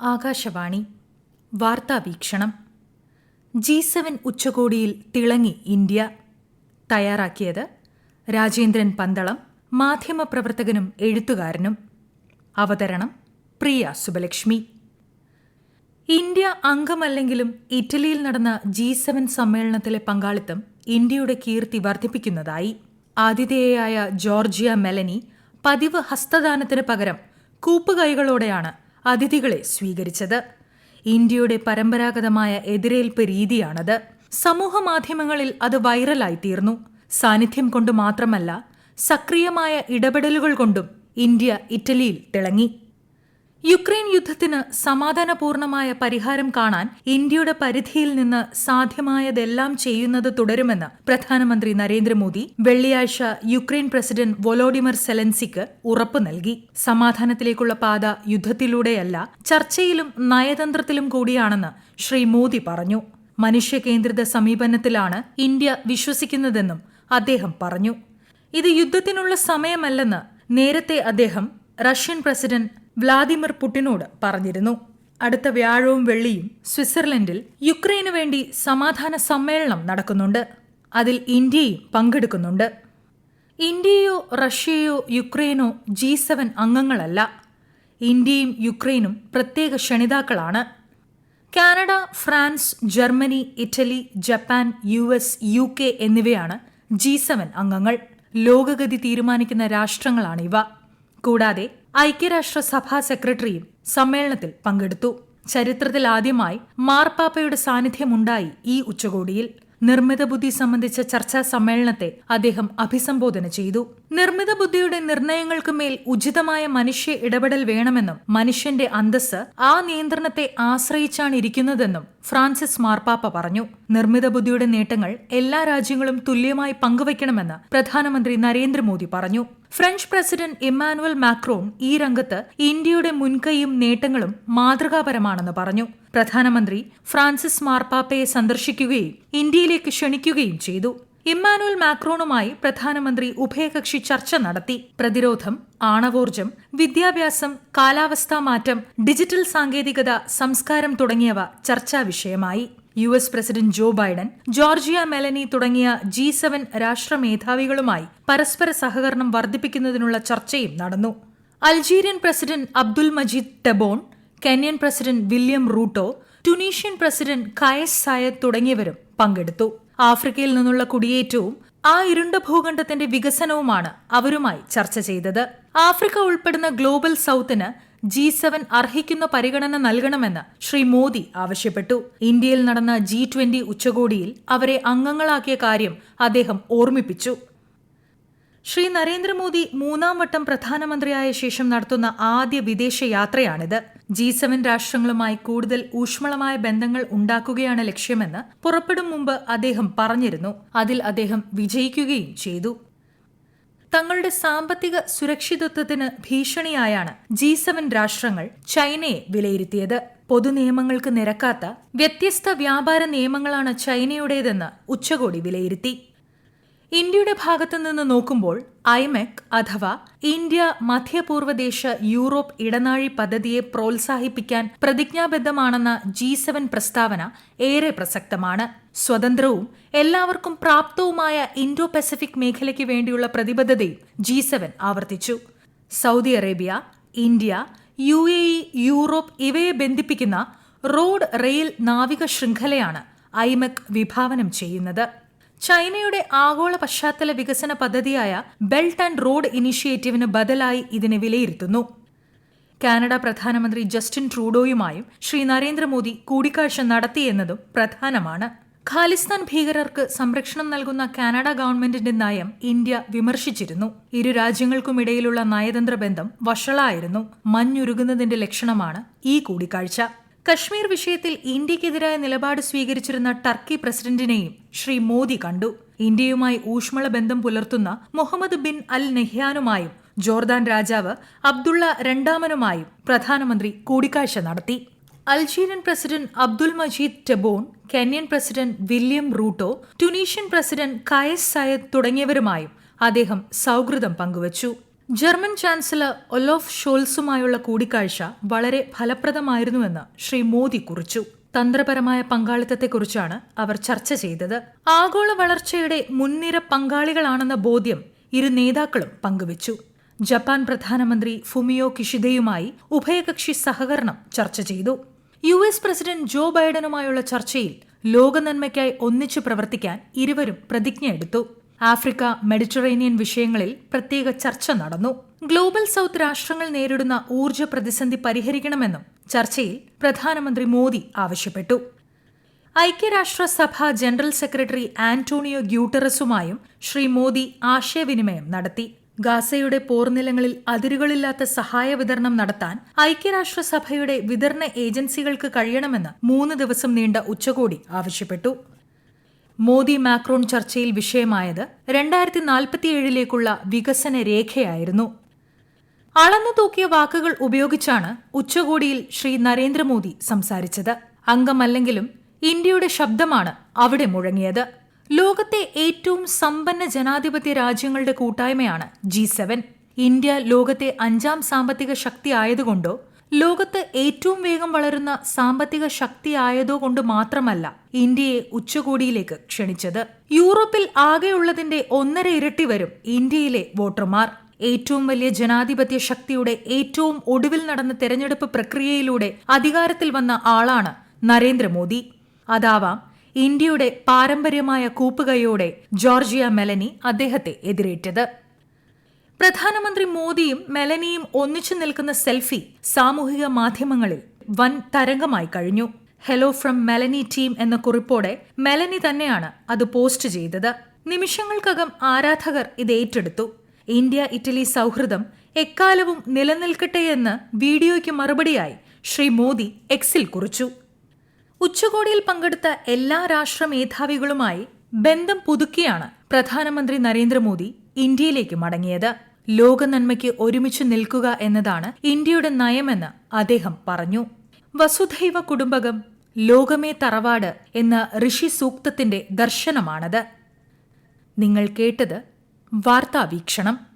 Akashvani. വാർത്താവീക്ഷണം G seven ഉച്ചകോടിയിൽ തിളങ്ങി India. തയ്യാറാക്കിയത് രാജേന്ദ്രൻ പന്തളം മാധ്യമപ്രവർത്തകനും എഴുത്തുകാരനും. അവതരണം പ്രിയ സുബലക്ഷ്മി. ഇന്ത്യ അംഗമല്ലെങ്കിലും ഇറ്റലിയിൽ നടന്ന ജി സെവൻ സമ്മേളനത്തിലെ പങ്കാളിത്തം ഇന്ത്യയുടെ കീർത്തി വർദ്ധിപ്പിക്കുന്നതായി. ആതിഥേയയായ ജോർജിയ മെലനി പതിവ് ഹസ്തദാനത്തിന് പകരം കൂപ്പുകൈകളോടെയാണ് അതിഥികളെ സ്വീകരിച്ചത്. ഇന്ത്യയുടെ പരമ്പരാഗതമായ എതിരേൽപ്പ് രീതിയാണത്. സമൂഹ മാധ്യമങ്ങളിൽ അത് വൈറലായി തീർന്നു. സാന്നിധ്യം കൊണ്ട് മാത്രമല്ല സക്രിയമായ ഇടപെടലുകൾ കൊണ്ടും ഇന്ത്യ ഇറ്റലിയിൽ തിളങ്ങി. യുക്രൈൻ യുദ്ധത്തിന് സമാധാനപൂർണമായ പരിഹാരം കാണാൻ ഇന്ത്യയുടെ പരിധിയിൽ നിന്ന് സാധ്യമായതെല്ലാം ചെയ്യുന്നത് തുടരുമെന്ന് പ്രധാനമന്ത്രി നരേന്ദ്രമോദി വെള്ളിയാഴ്ച യുക്രൈൻ പ്രസിഡന്റ് വൊലോഡിമർ സെലൻസിക്ക് ഉറപ്പ് നൽകി. സമാധാനത്തിലേക്കുള്ള പാത യുദ്ധത്തിലൂടെയല്ല ചർച്ചയിലും നയതന്ത്രത്തിലും കൂടിയാണെന്ന് ശ്രീ മോദി പറഞ്ഞു. മനുഷ്യകേന്ദ്രിത സമീപനത്തിലാണ് ഇന്ത്യ വിശ്വസിക്കുന്നതെന്നും അദ്ദേഹം പറഞ്ഞു. ഇത് യുദ്ധത്തിനുള്ള സമയമല്ലെന്ന് നേരത്തെ അദ്ദേഹം റഷ്യൻ പ്രസിഡന്റ് വ്ളാദിമിർ പുടിനോട് പറഞ്ഞിരുന്നു. അടുത്ത വ്യാഴവും വെള്ളിയും സ്വിറ്റ്സർലൻഡിൽ യുക്രൈനു വേണ്ടി സമാധാന സമ്മേളനം നടക്കുന്നുണ്ട്. അതിൽ ഇന്ത്യയും പങ്കെടുക്കുന്നുണ്ട്. ഇന്ത്യയോ റഷ്യയോ യുക്രൈനോ ജി സെവൻ അംഗങ്ങളല്ല. ഇന്ത്യയും യുക്രൈനും പ്രത്യേക ക്ഷണിതാക്കളാണ് Canada France Germany Italy Japan U S U K എന്നിവയാണ് ജി സെവൻ അംഗങ്ങൾ. ലോകഗതി തീരുമാനിക്കുന്ന രാഷ്ട്രങ്ങളാണ് ഇവ കൂടാതെ ഐക്യരാഷ്ട്ര സഭാ സെക്രട്ടറിയും സമ്മേളനത്തിൽ പങ്കെടുത്തു. ചരിത്രത്തിൽ ആദ്യമായി മാർപ്പാപ്പയുടെ സാന്നിധ്യമുണ്ടായി ഈ ഉച്ചകോടിയിൽ. നിർമ്മിത ബുദ്ധി സംബന്ധിച്ച ചർച്ചാ സമ്മേളനത്തെ അദ്ദേഹം അഭിസംബോധന ചെയ്തു. നിർമ്മിത ബുദ്ധിയുടെ നിർണയങ്ങൾക്ക് മേൽ ഉചിതമായ മനുഷ്യ ഇടപെടൽ വേണമെന്നും മനുഷ്യന്റെ അന്തസ് ആ നിയന്ത്രണത്തെ ആശ്രയിച്ചാണ് ഇരിക്കുന്നതെന്നും ഫ്രാൻസിസ് മാർപ്പാപ്പ പറഞ്ഞു. നിർമ്മിത ബുദ്ധിയുടെ നേട്ടങ്ങൾ എല്ലാ രാജ്യങ്ങളും തുല്യമായി പങ്കുവയ്ക്കണമെന്ന് പ്രധാനമന്ത്രി നരേന്ദ്രമോദി പറഞ്ഞു. ഫ്രഞ്ച് പ്രസിഡന്റ് ഇമ്മാനുവൽ മാക്രോൺ ഈ രംഗത്ത് ഇന്ത്യയുടെ മുൻകൈയും നേട്ടങ്ങളും മാതൃകാപരമാണെന്ന് പറഞ്ഞു. പ്രധാനമന്ത്രി ഫ്രാൻസിസ് മാർപ്പാപ്പയെ സന്ദർശിക്കുകയും ഇന്ത്യയിലേക്ക് ക്ഷണിക്കുകയും ചെയ്തു. ഇമ്മാനുവൽ മാക്രോണുമായി പ്രധാനമന്ത്രി ഉഭയകക്ഷി ചർച്ച നടത്തി. പ്രതിരോധം ആണവോർജം വിദ്യാഭ്യാസം കാലാവസ്ഥാ മാറ്റം ഡിജിറ്റൽ സാങ്കേതികത സംസ്കാരം തുടങ്ങിയവ ചർച്ചാ വിഷയമായി. U S president Joe Biden Giorgia Meloni തുടങ്ങിയ ജി സെവൻ രാഷ്ട്ര മേധാവികളുമായി പരസ്പര സഹകരണം വർദ്ധിപ്പിക്കുന്നതിനുള്ള ചർച്ചയും നടന്നു. Algerian president Abdul Majid Tebboune Kenyan president William Ruto Tunisian president Kais Saied തുടങ്ങിയവരും പങ്കെടുത്തു. ആഫ്രിക്കയിൽ നിന്നുള്ള കുടിയേറ്റവും ആ ഇരുണ്ട ഭൂഖണ്ഡത്തിന്റെ വികസനവുമാണ് അവരുമായി ചർച്ച ചെയ്തത്. ആഫ്രിക്ക ഉൾപ്പെടുന്ന ഗ്ലോബൽ സൗത്തിന് ജി സെവൻ അർഹിക്കുന്ന പരിഗണന നൽകണമെന്ന് ശ്രീ മോദി ആവശ്യപ്പെട്ടു. ഇന്ത്യയിൽ നടന്ന ജി ട്വന്റി ഉച്ചകോടിയിൽ അവരെ അംഗങ്ങളാക്കിയ കാര്യം അദ്ദേഹം ഓർമ്മിപ്പിച്ചു. ശ്രീ നരേന്ദ്രമോദി മൂന്നാം വട്ടം പ്രധാനമന്ത്രിയായ ശേഷം നടത്തുന്ന ആദ്യ വിദേശ യാത്രയാണിത് ജി സെവൻ രാഷ്ട്രങ്ങളുമായി കൂടുതൽ ഊഷ്മളമായ ബന്ധങ്ങൾ ഉണ്ടാക്കുകയാണ് ലക്ഷ്യമെന്ന് പുറപ്പെടും മുമ്പ് അദ്ദേഹം പറഞ്ഞിരുന്നു. അതിൽ അദ്ദേഹം വിജയിക്കുകയും ചെയ്തു. തങ്ങളുടെ സാമ്പത്തിക സുരക്ഷിതത്വത്തിന് ഭീഷണിയായാണ് ജി സെവൻ രാഷ്ട്രങ്ങൾ ചൈനയെ വിലയിരുത്തിയത്. പൊതുനിയമങ്ങൾക്ക് നിരക്കാത്ത വ്യത്യസ്ത വ്യാപാര നിയമങ്ങളാണ് ചൈനയുടേതെന്ന് ഉച്ചകോടി വിലയിരുത്തി. ഇന്ത്യയുടെ ഭാഗത്തു നിന്ന് നോക്കുമ്പോൾ ഐമെക് അഥവാ ഇന്ത്യ മധ്യപൂർവദേശ യൂറോപ്പ് ഇടനാഴി പദ്ധതിയെ പ്രോത്സാഹിപ്പിക്കാൻ പ്രതിജ്ഞാബദ്ധമാണെന്ന ജി സെവൻ പ്രസ്താവന ഏറെ പ്രസക്തമാണ്. സ്വതന്ത്രവും എല്ലാവർക്കും പ്രാപ്തവുമായ ഇൻഡോ പസഫിക് മേഖലയ്ക്ക് വേണ്ടിയുള്ള പ്രതിബദ്ധതയും ജി സെവൻ ആവർത്തിച്ചു. Saudi Arabia India U A E Europe ഇവയെ ബന്ധിപ്പിക്കുന്ന റോഡ് റെയിൽ നാവിക ശൃംഖലയാണ് ഐമെക് വിഭാവനം ചെയ്യുന്നത്. ചൈനയുടെ ആഗോള പശ്ചാത്തല വികസന പദ്ധതിയായ ബെൽറ്റ് ആൻഡ് റോഡ് ഇനിഷ്യേറ്റീവിന് ബദലായി ഇതിനെ വിലയിരുത്തുന്നു. കാനഡ പ്രധാനമന്ത്രി ജസ്റ്റിൻ ട്രൂഡോയുമായും ശ്രീ നരേന്ദ്രമോദി കൂടിക്കാഴ്ച നടത്തിയെന്നതും പ്രധാനമാണ്. ഖാലിസ്ഥാൻ ഭീകരർക്ക് സംരക്ഷണം നൽകുന്ന കാനഡ ഗവൺമെന്റിന്റെ നയം ഇന്ത്യ വിമർശിച്ചിരുന്നു. ഇരു രാജ്യങ്ങൾക്കുമിടയിലുള്ള നയതന്ത്ര ബന്ധം വഷളായിരുന്നു. മഞ്ഞുരുകുന്നതിന്റെ ലക്ഷണമാണ് ഈ കൂടിക്കാഴ്ച. കശ്മീർ വിഷയത്തിൽ ഇന്ത്യക്കെതിരായ നിലപാട് സ്വീകരിച്ചിരുന്ന ടർക്കി പ്രസിഡന്റിനെയും ശ്രീ മോദി കണ്ടു. ഇന്ത്യയുമായി ഊഷ്മള ബന്ധം പുലർത്തുന്ന മുഹമ്മദ് ബിൻ അൽ നെഹ്യാനുമായും ജോർദാൻ രാജാവ് അബ്ദുള്ള രണ്ടാമനുമായും പ്രധാനമന്ത്രി കൂടിക്കാഴ്ച നടത്തി. Algerian president Abdul Majid Tebboune Kenyan president William Ruto Tunisian president Kais Saied തുടങ്ങിയവരുമായും അദ്ദേഹം സൗഹൃദം പങ്കുവച്ചു. ജർമ്മൻ ചാൻസലർ ഒലോഫ് ഷോൾസുമായുള്ള കൂടിക്കാഴ്ച വളരെ ഫലപ്രദമായിരുന്നുവെന്ന് ശ്രീ മോദി കുറിച്ചു. തന്ത്രപരമായ പങ്കാളിത്തത്തെക്കുറിച്ചാണ് അവർ ചർച്ച ചെയ്തത്. ആഗോള വളർച്ചയുടെ മുൻനിര പങ്കാളികളാണെന്ന ബോധ്യം ഇരു നേതാക്കളും പങ്കുവച്ചു. ജപ്പാൻ പ്രധാനമന്ത്രി ഫുമിയോ കിഷിദയുമായി ഉഭയകക്ഷി സഹകരണം ചർച്ച ചെയ്തു. യു എസ് പ്രസിഡന്റ് ജോ ബൈഡനുമായുള്ള ചർച്ചയിൽ ലോകനന്മയ്ക്കായി ഒന്നിച്ചു പ്രവർത്തിക്കാൻ ഇരുവരും പ്രതിജ്ഞയെടുത്തു. ആഫ്രിക്ക മെഡിറ്ററേനിയൻ വിഷയങ്ങളിൽ പ്രത്യേക ചർച്ച നടന്നു. ഗ്ലോബൽ സൗത്ത് രാഷ്ട്രങ്ങൾ നേരിടുന്ന ഊർജ പ്രതിസന്ധി പരിഹരിക്കണമെന്നും ചർച്ചയിൽ പ്രധാനമന്ത്രി മോദി ആവശ്യപ്പെട്ടു. ഐക്യരാഷ്ട്രസഭ ജനറൽ സെക്രട്ടറി ആന്റോണിയോ ഗ്യൂട്ടറസുമായും ശ്രീ മോദി ആശയവിനിമയം നടത്തി. ഗാസയുടെ പോർനിലങ്ങളിൽ അതിരുകളില്ലാത്ത സഹായ വിതരണം നടത്താൻ ഐക്യരാഷ്ട്രസഭയുടെ വിതരണ ഏജൻസികൾക്ക് കഴിയണമെന്ന് മൂന്ന് ദിവസം നീണ്ട ഉച്ചകോടി ആവശ്യപ്പെട്ടു. മോദി മാക്രോൺ ചർച്ചയിൽ വിഷയമായത് രണ്ടായിരത്തി നാൽപ്പത്തിയേഴിലേക്കുള്ള വികസന രേഖയായിരുന്നു. അളന്നു തൂക്കിയ വാക്കുകൾ ഉപയോഗിച്ചാണ് ഉച്ചകോടിയിൽ ശ്രീ നരേന്ദ്രമോദി സംസാരിച്ചത്. അംഗമല്ലെങ്കിലും ഇന്ത്യയുടെ ശബ്ദമാണ് അവിടെ മുഴങ്ങിയത്. ലോകത്തെ ഏറ്റവും സമ്പന്ന ജനാധിപത്യ രാജ്യങ്ങളുടെ കൂട്ടായ്മയാണ് ജി സെവൻ. ഇന്ത്യ ലോകത്തെ അഞ്ചാം സാമ്പത്തിക ശക്തി ആയതുകൊണ്ടോ ലോകത്ത് ഏറ്റവും വേഗം വളരുന്ന സാമ്പത്തിക ശക്തി ആയതോ കൊണ്ട് മാത്രമല്ല ഇന്ത്യയെ ഉച്ചകോടിയിലേക്ക് ക്ഷണിച്ചത്. യൂറോപ്പിൽ ആകെയുള്ളതിന്റെ ഒന്നര ഇരട്ടി വരും ഇന്ത്യയിലെ വോട്ടർമാർ. ഏറ്റവും വലിയ ജനാധിപത്യ ശക്തിയുടെ ഏറ്റവും ഒടുവിൽ നടന്ന തെരഞ്ഞെടുപ്പ് പ്രക്രിയയിലൂടെ അധികാരത്തിൽ വന്ന ആളാണ് നരേന്ദ്രമോദി. അതാവാം ഇന്ത്യയുടെ പാരമ്പര്യമായ കൂപ്പുകയോടെ ജോർജിയ മെലനി അദ്ദേഹത്തെ എതിരേറ്റത്. പ്രധാനമന്ത്രി മോദിയും മെലനിയും ഒന്നിച്ചു നിൽക്കുന്ന സെൽഫി സാമൂഹിക മാധ്യമങ്ങളിൽ വൻ തരംഗമായി കഴിഞ്ഞു. ഹെലോ ഫ്രം മെലനി ടീം എന്ന കുറിപ്പോടെ മെലനി തന്നെയാണ് അത് പോസ്റ്റ് ചെയ്തത്. നിമിഷങ്ങൾക്കകം ആരാധകർ ഇത് ഏറ്റെടുത്തു. ഇന്ത്യ ഇറ്റലി സൗഹൃദം എക്കാലവും നിലനിൽക്കട്ടെ എന്ന് വീഡിയോയ്ക്ക് മറുപടിയായി ശ്രീ മോദി എക്സിൽ കുറിച്ചു. ഉച്ചകോടിയിൽ പങ്കെടുത്ത എല്ലാ രാഷ്ട്ര മേധാവികളുമായി ബന്ധം പുതുക്കിയാണ് പ്രധാനമന്ത്രി നരേന്ദ്രമോദി ഇന്ത്യയിലേക്ക് മടങ്ങിയത്. ലോക നന്മയ്ക്ക് ഒരുമിച്ച് നിൽക്കുക എന്നതാണ് ഇന്ത്യയുടെ നയമെന്ന് അദ്ദേഹം പറഞ്ഞു. വസുധൈവ കുടുംബകം ലോകമേ തറവാട് എന്ന ഋഷി സൂക്തത്തിന്റെ ദർശനമാണത്. നിങ്ങൾ കേട്ടത് വാർത്താവീക്ഷണം.